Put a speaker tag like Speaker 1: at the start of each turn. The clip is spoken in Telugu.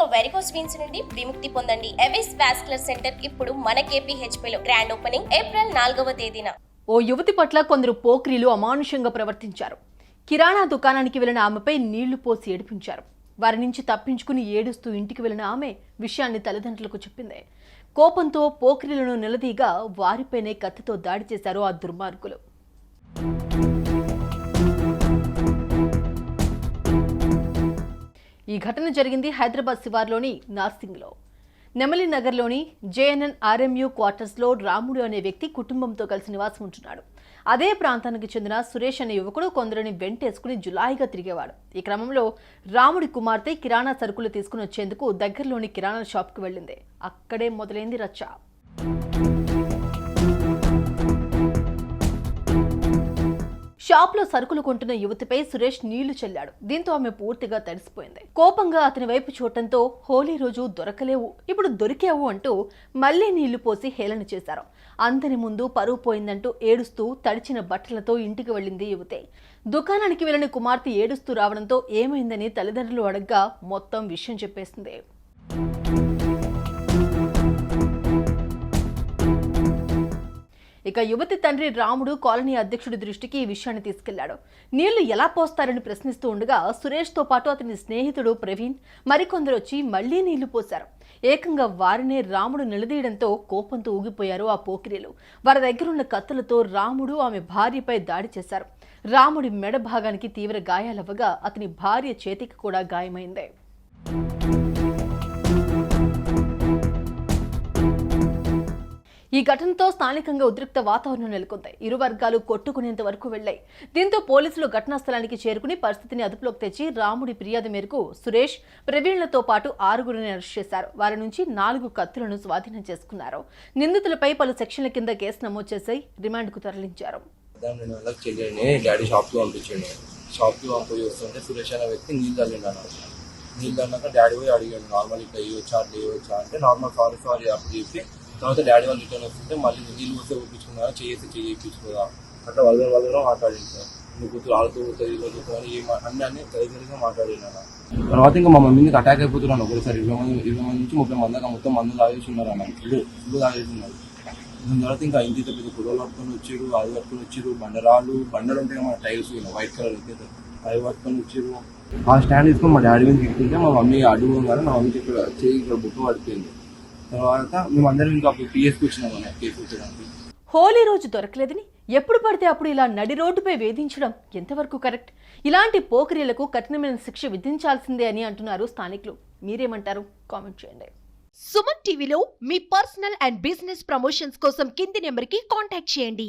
Speaker 1: ఇక వెరికోస్ వీన్స్ నుండి విముక్తి పొందండి. ఎవిస్ వాస్కులర్ సెంటర్ ఇప్పుడు మన KPHP లో గ్రాండ్ ఓపెనింగ్ ఏప్రిల్ నాలుగవ తేదీన.
Speaker 2: ఓ యువతి పట్ల కొందరు పోక్రీలు అమానుషంగా ప్రవర్తించారు. కిరాణా దుకాణానికి వెళ్ళిన ఆమెపై నీళ్ళు పోసి ఏడిపించారు. వారి నుంచి తప్పించుకుని ఏడుస్తూ ఇంటికి వెళ్ళిన ఆమె విషయాన్ని తల్లిదండ్రులకు చెప్పింది. కోపంతో పోక్రీలను నిలదీగా వారిపైనే కత్తితో దాడి చేశారు ఆ దుర్మార్గులు. ఘటన జరిగింది హైదరాబాద్ శివార్లోని నార్సింగ్లో. నెమలి నగర్లోని జేఎన్ఎన్ ఆర్ఎంయూ క్వార్టర్స్లో రాముడు అనే వ్యక్తి కుటుంబంతో కలిసి నివాసం ఉంటున్నాడు. అదే ప్రాంతానికి చెందిన సురేష్ అనే యువకుడు కొందరిని వెంటేసుకుని జులాయిగా తిరిగేవాడు. ఈ క్రమంలో రాముడి కుమార్తె కిరాణా సరుకులు తీసుకుని వచ్చేందుకు దగ్గరలోని కిరాణా షాప్కి వెళ్ళింది. అక్కడే మొదలైంది రచ్చ. షాప్లో సరుకులు కొంటున్న యువతిపై సురేష్ నీళ్ళు చల్లాడు. దీంతో ఆమె పూర్తిగా తడిసిపోయింది. కోపంగా అతని వైపు చూడటంతో హోలీ రోజు దొరకలేవు. ఇప్పుడు దొరికావు అంటూ మళ్ళీ నీళ్ళు పోసి హేళన చేశారు. అందరి ముందు పరువు పోయిందంటూ ఏడుస్తూ తడిచిన బట్టలతో ఇంటికి వెళ్ళింది యువతి. దుకాణానికి వెళ్ళిన కుమార్తె ఏడుస్తూ రావడంతో ఏమైందని తల్లిదండ్రులు అడగ్గా మొత్తం విషయం చెప్పేసింది. ఇక యువతి తండ్రి రాముడు కాలనీ అధ్యక్షుడి దృష్టికి ఈ విషయాన్ని తీసుకెళ్ళాడు. నీళ్ళు ఎలా పోస్తారని ప్రశ్నిస్తూ ఉండగా సురేష్తో పాటు అతని స్నేహితుడు ప్రవీణ్ మరికొందరు వచ్చి మళ్ళీ నీళ్ళు పోశారు. ఏకంగా వారినే రాముడు నిలదీయడంతో కోపంతో ఊగిపోయారు ఆ పోకిరీలు. వారి దగ్గరున్న కత్తులతో రాముడు ఆమె భార్యపై దాడి చేశారు. రాముడి మెడ భాగానికి తీవ్ర గాయాలవ్వగా అతని భార్య చేతికి కూడా గాయమైంది. ఈ ఘటనతో స్థానికంగా ఉద్రిక్త వాతావరణం నెలకొంది. ఇరు వర్గాలు కొట్టుకునేంత వరకు వెళ్ళాయి దీంతో పోలీసులు ఘటనా స్థలానికి చేరుకుని పరిస్థితిని అదుపులోకి తెచ్చి రాముడి ఫిర్యాదు మేరకు సురేష్ ప్రవీణ్లతో పాటు ఆరుగురిని అరెస్ట్ చేశారు. వారి నుంచి నాలుగు కత్తులను స్వాధీనం చేసుకున్నారు. నిందితులపై పలు సెక్షన్ల కింద కేసు నమోదు చేసి రిమాండ్కు తరలించారు.
Speaker 3: డాడీ షాప్కి పంపించాడు. షాప్కి పంపించి వస్తుంటే సురేష్ అనే వ్యక్తి నీళ్ళు చల్లిండు అన్నాడు. నీళ్ళు అన్నాక డాడీ పోయి అడిగాడు నార్మల్ ఇట్లా ఇవ్వచ్చా అట్లా ఇవ్వచ్చా అంటే నార్మల్ సారీ సారీ అప్పుడు చెప్పి తర్వాత డాడీ వాళ్ళు రిటర్న్ వస్తుంటే మళ్ళీ నీళ్ళు పోతే ఊపించుకున్నారా చేసి చేయించుకోదా అట్లా వాళ్ళ వాళ్ళ మాట్లాడింది సార్ కూతురు ఆడుతూ పోతుంది పోతుంది అని ఏ మా- అన్ని అన్ని కలిసిగా మాట్లాడినా తర్వాత ఇంకా మా మమ్మీకి అటాక్ అయిపోతున్నాను. ఒకసారి ఇరవై మంది ఇరవై మంది నుంచి ముప్పై మంది మొత్తం మందులు తాగేసి ఉన్నారు అన్న. ఫుల్ ఫుల్ తాగేసి ఉన్నారు దాని తర్వాత ఇంకా ఇంటి పెద్ద కుర్రలు పట్టుకొని వచ్చారు అది పట్టుకొని వచ్చారు బండరాలు బండలు ఉంటాయి మన టైల్స్ వైట్ కలర్ అయితే అవి పట్టుకొని వచ్చారు. ఆ స్టాండ్ తీసుకొని మా డాడీ మీద తిట్టుకుంటే మా మమ్మీ అడుగు కానీ మా మమ్మీ ఇక్కడ చేయి ఇక్కడ బుక్ పడిపోయింది. తర్వాత మేమందరం ఇంకా అప్పుడు పిఎస్కి వచ్చినాం అన్న కేసు వచ్చడానికి
Speaker 2: హోలీ రోజు దొరకలేదని ఎప్పుడు పడితే అప్పుడు ఇలా నడి రోడ్డుపై వేధించడం ఎంతవరకు కరెక్ట్? ఇలాంటి పోకిరీలకు కఠినమైన శిక్ష విధించాల్సిందే అని అంటున్నారు స్థానికులు. మీరేమంటారు? కామెంట్ చేయండి.
Speaker 4: సుమన్ టీవీలో మీ పర్సనల్ అండ్ బిజినెస్ ప్రమోషన్స్ కోసం కింది నెంబర్కి కాంటాక్ట్ చేయండి.